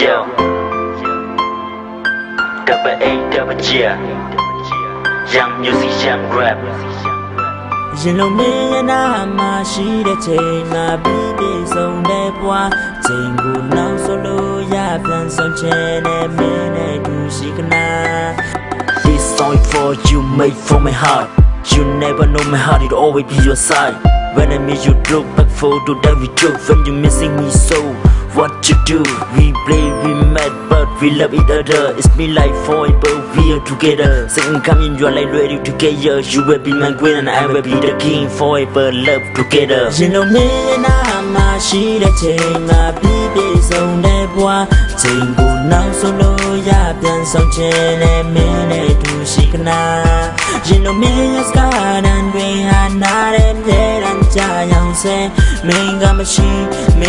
Yo Double A double G Young music young rap ရင်လုံးမင်းနာမှာရှိတဲ့ချိန်မှာပြည့်ပြည့်စုံတဲ့ဘွားချိန်ကိုနောက်ဆိုလို့ရပြန်ဆုံးချင်တဲ့မင်းနဲ့တူရှိကနာ This song is for you made from my heart You never know my heart it always be your side When I miss you look back photo that we took When you missing me so what to do. We play, we mad, but we love each other. It's me like forever, we are together. Second coming, you are like ready together You will be my queen and I will be the king Forever love together. You know mê na mà chỉ đã chênh Mà bí bê dòng đẹp quá Tình buồn nắng số lô ya pian song trên em mê nè tu sĩ kana You know mê nhá ska đàn quê hà nà Đêm thế đàn cha me xe Mình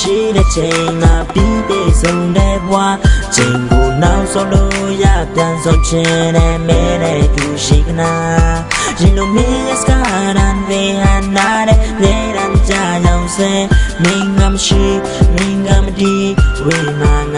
ရှိတဲ့ချိန်ငါပြီးပြေဆုံးတဲ့ဘဝချိန်ကိုနောက်ဆုံးလို့ရပြန်ဆုံးခြင်းနဲ့မဲတဲ့သူရှိကနာရင်လိုမင်းရဲ့စကားရန်ဝေဟန်နာတဲ့နေရန်ကြလောင်စဲမင်းငါမရှိမင်းငါမဒီဝေငါ